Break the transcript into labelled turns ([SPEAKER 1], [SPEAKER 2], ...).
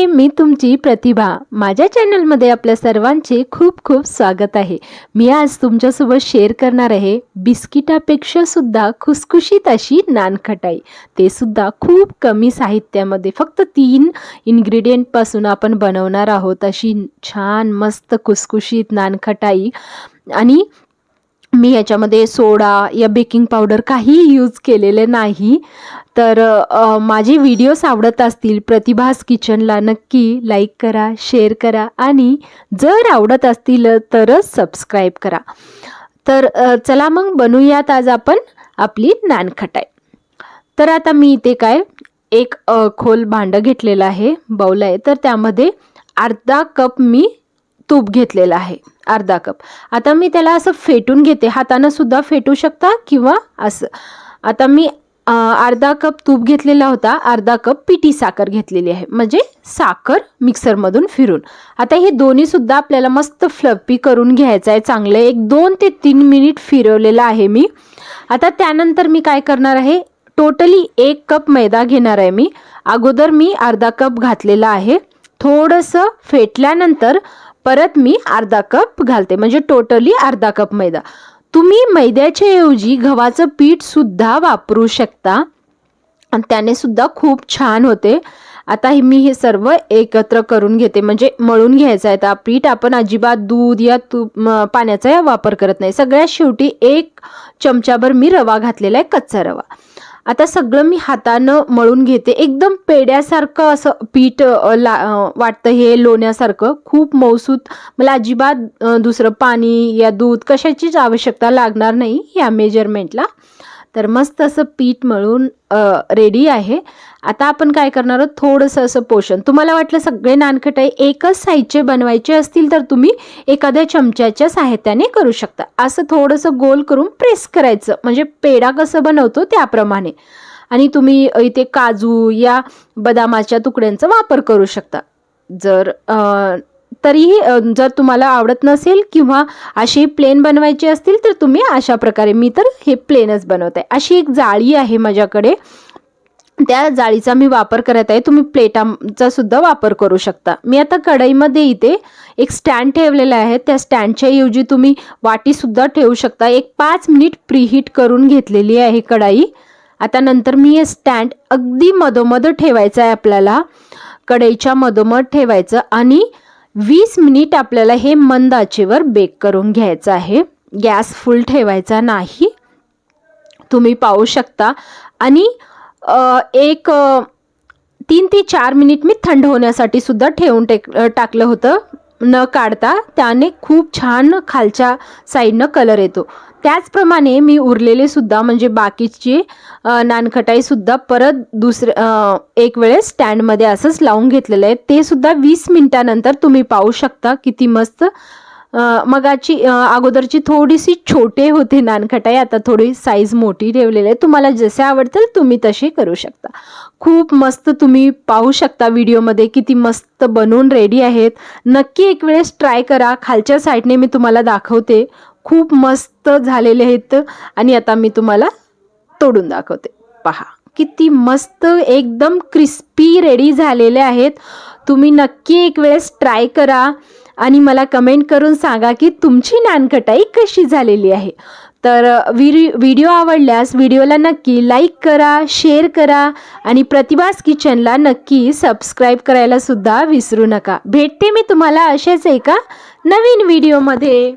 [SPEAKER 1] नमस्ते मी तुमची प्रतिभा. माझ्या चॅनलमध्ये आपल्या सर्वांचे खूप खूप स्वागत आहे. मी आज तुमच्यासोबत शेअर करणार आहे बिस्किटापेक्षा सुद्धा खुसखुशीत अशी नानखटाई ते सुद्धा खूप कमी साहित्यामध्ये फक्त तीन इन्ग्रेडियंटपासून आपण बनवणार आहोत अशी छान मस्त खुसखुशीत नानखटाई आणि मी याच्यामध्ये सोडा या बेकिंग पावडर काहीही यूज केलेले नाही. तर माझे व्हिडिओज आवडत असतील प्रतिभास किचनला नक्की लाईक करा शेअर करा आणि जर आवडत असतील तरच सबस्क्राईब करा. तर चला मग बनवूयात आज आपण आपली नानखटाई. तर आता मी इथे काय एक खोल भांडं घेतलेलं आहे बाऊल आहे. तर त्यामध्ये अर्धा कप मी तूप घेतलेलं आहे. अर्धा कप. आता मी त्याला असं फेटून घेते. हातानं सुद्धा फेटू शकता किंवा असं. आता मी अर्धा कप तूप घेतलेला होता. अर्धा कप पिठी साखर घेतलेली आहे. म्हणजे साखर मिक्सरमधून फिरून. आता हे दोन्ही सुद्धा आपल्याला मस्त फ्लपी करून घ्यायचं आहे. चांगलं एक दोन ते तीन मिनिट फिरवलेलं आहे मी. आता त्यानंतर मी काय करणार आहे? टोटली एक कप मैदा घेणार आहे मी. अगोदर मी अर्धा कप घातलेला आहे. थोडंसं फेटल्यानंतर परत मी अर्धा कप घालते. म्हणजे टोटली अर्धा कप मैदा. तुम्ही मैद्याच्या ऐवजी गव्हाचं पीठ सुद्धा वापरू शकता. आणि त्याने सुद्धा खूप छान होते. आता हे मी हे सर्व एकत्र करून घेते. म्हणजे मळून घ्यायचं आहे. आता पीठ आपण अजिबात दूध या तूप पाण्याचा या वापर करत नाही. सगळ्यात शेवटी एक चमचाभर मी रवा घातलेला आहे कच्चा रवा. आता सगळं मी हातानं मळून घेते. एकदम पेड्यासारखं असं पीठ ला वाटतं हे लोण्यासारखं. खूप मौसूत मला अजिबात दुसरं पाणी या दूध कशाचीच आवश्यकता लागणार नाही या मेजरमेंटला. तर मस्त असं पीठ मळून रेडी आहे. आता आपण काय करणार आहोत? थोडंसं असं पोषण. तुम्हाला वाटलं सगळे नानखटाई एकच साईजचे बनवायचे असतील तर तुम्ही एखाद्या चमच्याच्या साहित्याने करू शकता. असं थोडंसं गोल करून प्रेस करायचं. म्हणजे पेढा कसं बनवतो त्याप्रमाणे. आणि तुम्ही इथे काजू या बदामाच्या तुकड्यांचा वापर करू शकता. जर तरीही जर तुम्हाला आवडत नसेल किंवा अशी प्लेन बनवायची असतील तर तुम्ही अशा प्रकारे मी तर हे प्लेनच बनवत. आहे अशी एक जाळी आहे माझ्याकडे. त्या जाळीचा मी वापर करत आहे. तुम्ही प्लेटाचा सुद्धा वापर करू शकता. मी आता कढईमध्ये इथे एक स्टँड ठेवलेला आहे. त्या स्टँडच्या ऐवजी तुम्ही वाटीसुद्धा ठेवू शकता. एक पाच मिनिट प्रीहीट करून घेतलेली आहे कढाई. आता नंतर मी हे स्टँड अगदी मधोमध ठेवायचं आहे आपल्याला. कढईच्या मधोमध ठेवायचं आणि वीस मिनिट आपल्याला हे मंद आचेवर बेक करून घ्यायचं आहे. गॅस फुल ठेवायचा नाही. तुम्ही पाहू शकता. आणि एक तीन ते चार मिनिट मी थंड होण्यासाठी सुद्धा ठेवून टेक टाकलं होतं. न काढता त्याने खूप छान खालच्या साईडनं कलर येतो. त्याचप्रमाणे मी उरलेले सुद्धा म्हणजे बाकीची नानखटाईसुद्धा नानखटाई सुद्धा परत दुसरे एक वेळेस स्टँडमध्ये असंच लावून घेतलेलं आहे. ते सुद्धा वीस मिनिटानंतर तुम्ही पाहू शकता किती मस्त मगाची अगोदरची थोडीशी छोटे होते नानखटाई आता थोडी साईज मोठी ठेवलेली आहे. तुम्हाला जसे आवडतील तुम्ही तसे करू शकता. खूप मस्त तुम्ही पाहू शकता व्हिडिओमध्ये किती मस्त बनवून रेडी आहेत. नक्की एक वेळेस ट्राय करा. खालच्या साईडने मी तुम्हाला दाखवते. खूप मस्त झालेले आहेत. आणि आता मी तुम्हाला तोडून दाखवते. पहा किती मस्त एकदम क्रिस्पी रेडी झालेले आहेत. तुम्ही नक्की एक वेळेस ट्राय करा. आणि मला कमेंट करून सांगा की तुमची नानखटाई कशी झालेली आहे. तर व्हिडि व्हिडिओ आवडल्यास व्हिडिओला नक्की लाईक करा शेअर करा आणि प्रतिभास किचनला नक्की सबस्क्राईब करायला सुद्धा विसरू नका. भेटते मी तुम्हाला असेच एका नवीन व्हिडिओमध्ये